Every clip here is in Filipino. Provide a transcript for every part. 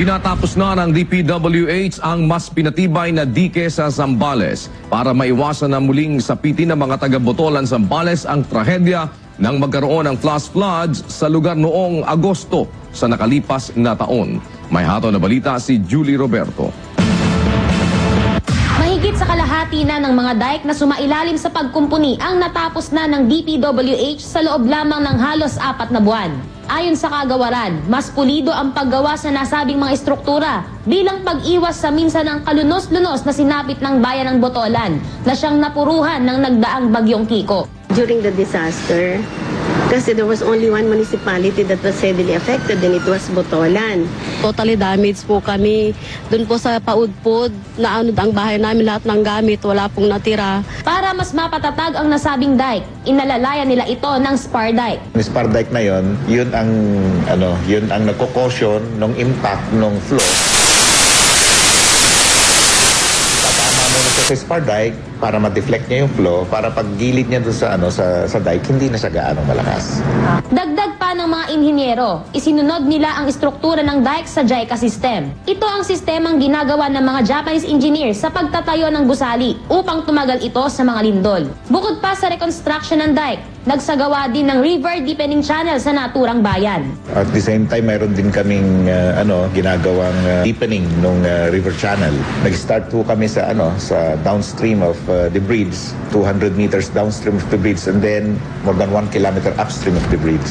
Tinatapos na ng DPWH ang mas pinatibay na dike sa Zambales para maiwasan na muling sapitin ng mga taga-Botolan Zambales ang trahedya nang magkaroon ng flash floods sa lugar noong Agosto sa nakalipas na taon. May hato na balita si Julie Roberto. Mahigit sa kalahati na ng mga dike na sumailalim sa pagkumpuni ang natapos na ng DPWH sa loob lamang ng halos apat na buwan. Ayon sa kagawaran, mas pulido ang paggawa sa nasabing mga estruktura bilang pag-iwas sa minsan ng kalunos-lunos na sinapit ng bayan ng Botolan na siyang napuruhan ng nagdaang bagyong Kiko. during the disaster kasi there was only one municipality that was heavily affected and it was Botolan. Totally damaged po kami. Doon po sa paudpod, naanod ang bahay namin lahat ng gamit, wala pong natira. Para mas mapatatag ang nasabing dike, inalalayan nila ito ng spar dike. Yung spar dike na yon, yun ang ano, yun ang nagko-caution ng impact ng flow. Sa spar dike para ma-deflect niya yung flow para pag gilid niya doon sa ano sa sa dike hindi na siya gaano malakas. Dagdag pa ng mga inhinyero, isinunod nila ang istruktura ng dike sa JICA system. Ito ang sistemang ginagawa ng mga Japanese engineers sa pagtatayo ng gusali upang tumagal ito sa mga lindol. Bukod pa sa reconstruction ng dike, nagsagawa din ng river deepening channel sa naturang bayan. At the same time mayroon din kaming uh, ano ginagawang uh, deepening ng river channel. Nag-start po kami sa ano sa downstream of uh, the bridge, 200 meters downstream of the bridge and then more than 1 kilometer upstream of the bridge.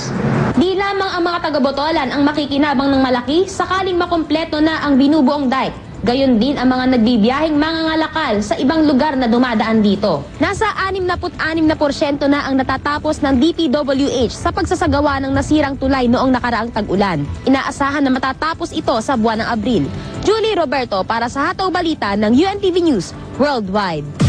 Di lamang ang mga taga-Botolan ang makikinabang ng malaki sakaling makumpleto na ang binubuong dike. Gayon din ang mga nagbibiyaheng mga ngalakal sa ibang lugar na dumadaan dito. Nasa 66% na ang natatapos ng DPWH sa pagsasagawa ng nasirang tulay noong nakaraang tag-ulan. Inaasahan na matatapos ito sa buwan ng Abril. Julie Roberto para sa Hataw Balita ng UNTV News Worldwide.